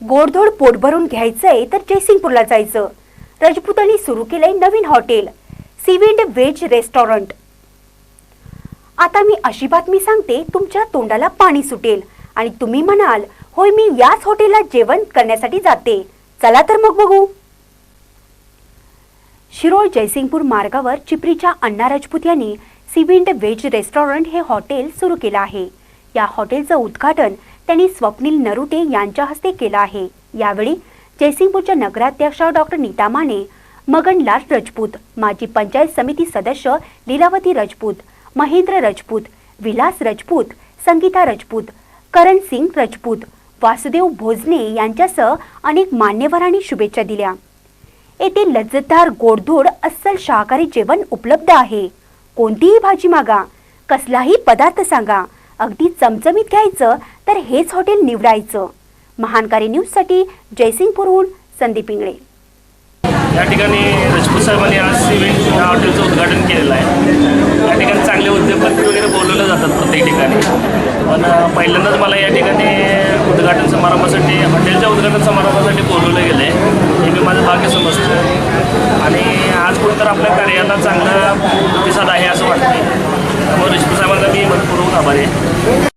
गोडधोड पोट भरून घ्यायचंय तर जयसिंगपूरला जायचं. रजपुतांनी सुरू केलंय नवीन हॉटेल सीविंड व्हेज रेस्टॉरंट आता मी अशी बातमी सांगते तुमच्या तोंडाला पाणी सुटेल. आणि तुम्ही म्हणाल होय मी याच हॉटेलला जेवण करण्यासाठी जाते. चला तर मग बघू. शिरोळ जयसिंगपूर मार्गावर चिपरीच्या अण्णा राजपूत यांनी सीविंड व्हेज रेस्टॉरंट हे हॉटेल सुरू केलं आहे. या हॉटेलचं उद्घाटन त्यांनी स्वप्नील नरुटे यांच्या हस्ते केला आहे. यावेळी जयसिंगपूरच्या नगराध्यक्षा डॉक्टर नीता माने मगनलाल राजपूत माजी पंचायत समिती सदस्य लीलावती राजपूत महेंद्र राजपूत विलास राजपूत संगीता राजपूत करण सिंग राजपूत वासुदेव भोजने यांच्यासह अनेक मान्यवरांनी शुभेच्छा दिल्या. येथे लज्जतदार गोडधोड अस्सल शाकाहारी जेवण उपलब्ध आहे. कोणतीही भाजी मागा. कसलाही पदार्थ सांगा. अगदी चमचमीत घ्यायचं तर हेच हॉटेल निवडायचं. महानकारी न्यूजसाठी जयसिंगपूरहून संदीप इंगळे. या ठिकाणी राजपूत साहेबांनी आज सिमेंट या हॉटेलचं उद्घाटन केलेलं आहे. या ठिकाणी चांगले उद्योगपती वगैरे बोलवले जातात प्रत्येक ठिकाणी. पण पहिल्यांदाच मला या ठिकाणी उद्घाटन समारंभासाठी हॉटेलच्या उद्घाटन समारंभासाठी बोलवलं गेलं आहे हे मी माझं भाग्य समजतो. आणि आज कुठं तर आपल्या कार्याला चांगला प्रतिसाद आहे असं वाटतं त्यामुळे राजपूत साहेबांना मी मनपूर्वक आभारी आहे.